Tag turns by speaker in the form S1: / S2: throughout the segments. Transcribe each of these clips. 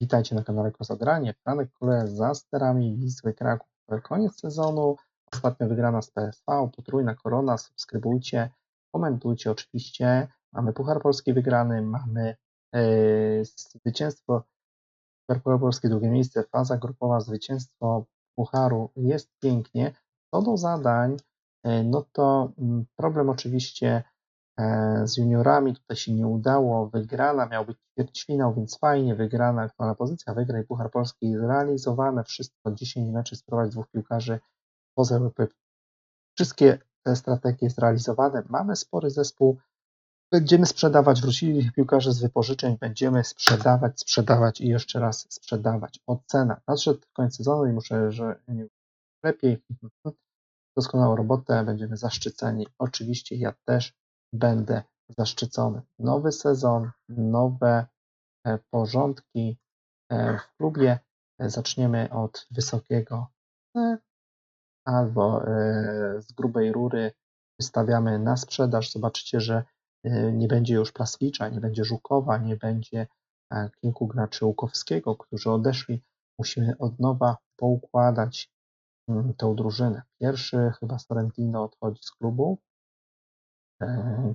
S1: Witajcie na kanale Kozadranie. Franek Kule za sterami Wisły Kraków. Koniec sezonu. Ostatnio wygrana z PSV. Potrójna korona. Subskrybujcie, komentujcie oczywiście. Mamy Puchar Polski wygrany. Mamy yy, zwycięstwo Puchar Polski drugie miejsce. Faza grupowa zwycięstwo Pucharu. Jest pięknie. Co do zadań, yy, no to mm, problem oczywiście z juniorami tutaj się nie udało, wygrana, miał być ćwierćfinał, więc fajnie, wygrana, aktualna pozycja, wygraj Puchar Polski, zrealizowane wszystko, 10 meczy, sprowadzić dwóch piłkarzy poza Europy. Wszystkie te strategie zrealizowane, mamy spory zespół, będziemy sprzedawać, wrócili piłkarze z wypożyczeń, będziemy sprzedawać, sprzedawać i jeszcze raz sprzedawać. Ocena, nadszedł koniec sezonu i muszę, że lepiej, doskonałą robotę, będziemy zaszczyceni. Oczywiście ja też będę zaszczycony. Nowy sezon, nowe e, porządki e, w klubie. E, zaczniemy od wysokiego albo z grubej rury wystawiamy na sprzedaż. Zobaczycie, że nie będzie już Plaswicza, nie będzie Żukowa, nie będzie kilku graczy Łukowskiego, którzy odeszli. Musimy od nowa poukładać mm, tą drużynę. Pierwszy chyba Sorrentino odchodzi z klubu,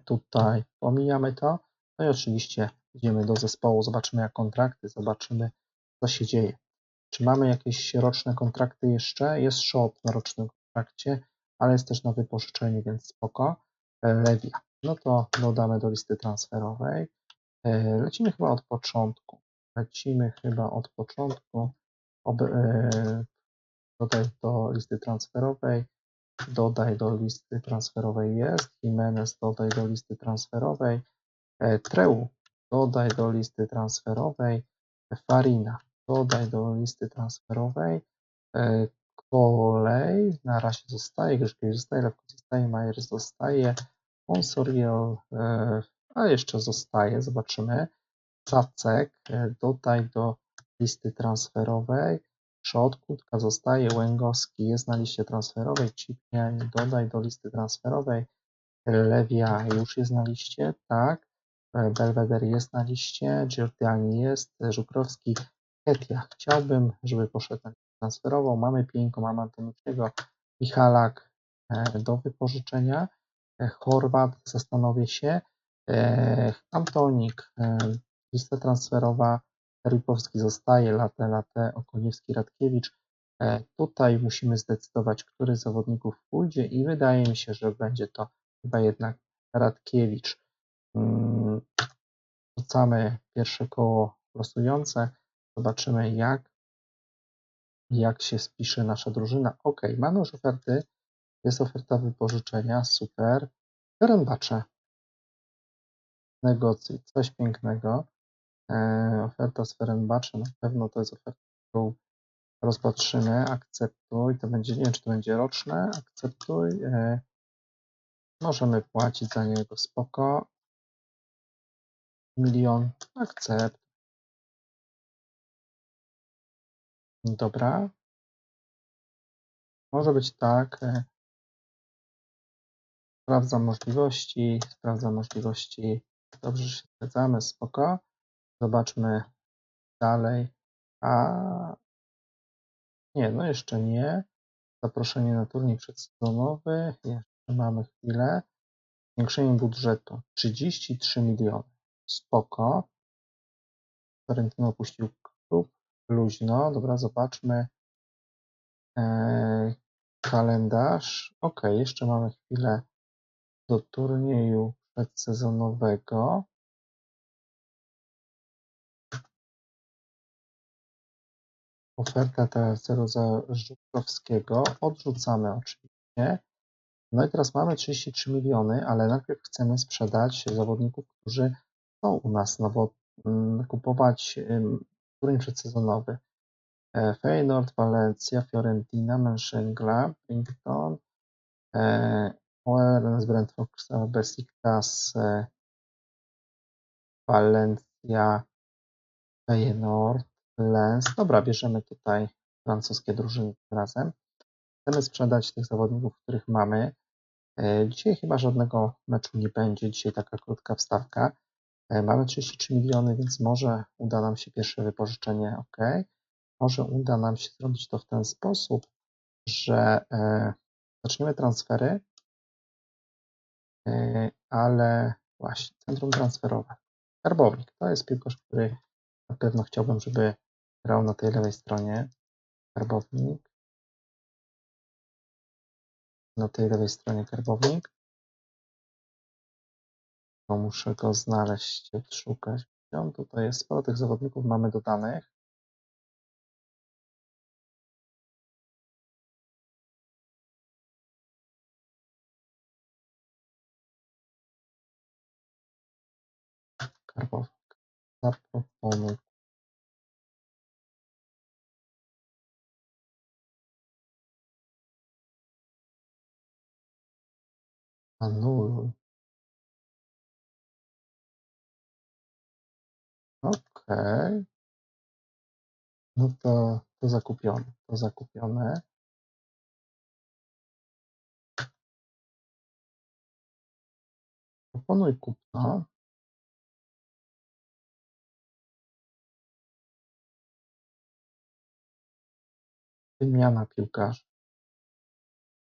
S1: tutaj pomijamy to. No i oczywiście idziemy do zespołu, zobaczymy jak kontrakty, zobaczymy co się dzieje. Czy mamy jakieś roczne kontrakty jeszcze? Jest shot na rocznym kontrakcie, ale jest też na wypożyczenie, więc spoko. E, Lewia. No to dodamy do listy transferowej. E, lecimy chyba od początku. Lecimy chyba od początku. Dodaj do listy transferowej dodaj do listy transferowej jest, Jimenez dodaj do listy transferowej, e, Treu dodaj do listy transferowej, Farina dodaj do listy transferowej, e, Kolej na razie zostaje, Grzyszkiewicz zostaje, Lewko zostaje, Majer zostaje, Consoriel, e, a jeszcze zostaje, zobaczymy, Cacek dodaj do listy transferowej, Przod Kutka zostaje, Łęgowski. Jest na liście transferowej, Cipniań dodaj do listy transferowej, Lewia już jest na liście, tak, Belweder jest na liście, Giordiani jest, Żukrowski, Ketia. Chciałbym, żeby poszedł na listę transferową. Mamy Pieńko, mamy Antonucciego, Michalak e, do wypożyczenia, e, Chorwat, zastanowię się, e, Antonik, lista transferowa, Rybowski zostaje, Late, Late, Okoniewski, Radkiewicz. E, tutaj musimy zdecydować, który z zawodników pójdzie i wydaje mi się, że będzie to chyba jednak Radkiewicz. Mm, rzucamy pierwsze koło losujące. Zobaczymy jak, jak się spisze nasza drużyna. Ok, mamy już oferty. Jest oferta wypożyczenia, super. Rębacze. Negocjuj, coś pięknego. E, oferta z Ferenbacze na pewno to jest oferta, którą rozpatrzymy. Akceptuj. To będzie, nie wiem, czy to będzie roczne. Akceptuj. E, możemy płacić za niego spoko. Milion. Akcept. Dobra. Może być tak. E, sprawdzam możliwości. Sprawdzam możliwości. Dobrze, że się zgadzamy. Spoko. Zobaczmy dalej. A nie, no jeszcze nie. Zaproszenie na turniej przedsezonowy. Jeszcze mamy chwilę. Zwiększenie budżetu 33 miliony. Spoko. Florentino opuścił klub. Luźno. Dobra, zobaczmy eee, kalendarz. Ok, jeszcze mamy chwilę do turnieju przedsezonowego. Ofertę za Żubrowskiego odrzucamy oczywiście. No i teraz mamy 33 miliony, ale najpierw chcemy sprzedać zawodników, którzy są u nas, no bo mm, kupować turniej przedsezonowy. E, Feyenoord, Valencia, Fiorentina, Mönchengladbach, Brington, e, OLS, Brentford, Besiktas, e, Valencia, Feyenoord, Lens. Dobra, bierzemy tutaj francuskie drużyny tym razem. Chcemy sprzedać tych zawodników, których mamy. E, dzisiaj chyba żadnego meczu nie będzie. Dzisiaj taka krótka wstawka. E, Mamy 33 miliony, więc może uda nam się pierwsze wypożyczenie, ok. Może uda nam się zrobić to w ten sposób, że e, zaczniemy transfery, ale właśnie centrum transferowe. Skarbownik to jest piłkarz, który na pewno chciałbym, żeby grał na tej lewej stronie. Karbownik. Na tej lewej stronie karbownik. To muszę go znaleźć, odszukać. On tutaj jest? Sporo tych zawodników mamy dodanych. Karbownik. Zaproponuj. Anuluj. Okej. No to, to zakupione. To zakupione. Proponuj kupno. Wymiana piłkarzy.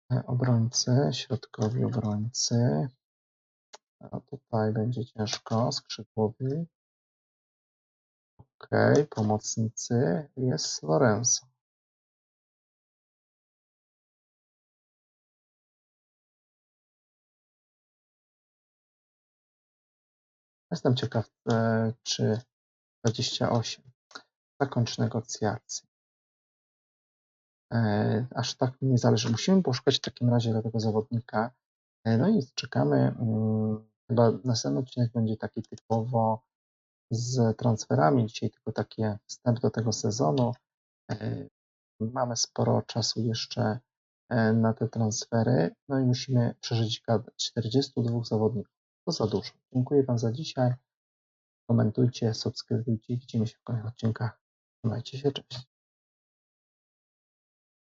S1: Obrońcy, środkowi obrońcy. A tutaj będzie ciężko. Skrzydłowy. Ok, pomocnicy. Jest Lorenzo. Jestem ciekaw, e, czy 28 zakończ negocjacje. E, Aż tak nie zależy. Musimy poszukać w takim razie dla tego zawodnika. E, No i czekamy. mm, Chyba następny odcinek będzie taki typowo z transferami. Dzisiaj tylko taki wstęp do tego sezonu. E, Mamy sporo czasu jeszcze na te transfery. No i musimy przeżyć gadę. 42 zawodników. To za dużo. Dziękuję Wam za dzisiaj. Komentujcie, subskrybujcie. Widzimy się w kolejnych odcinkach. Trzymajcie się, cześć.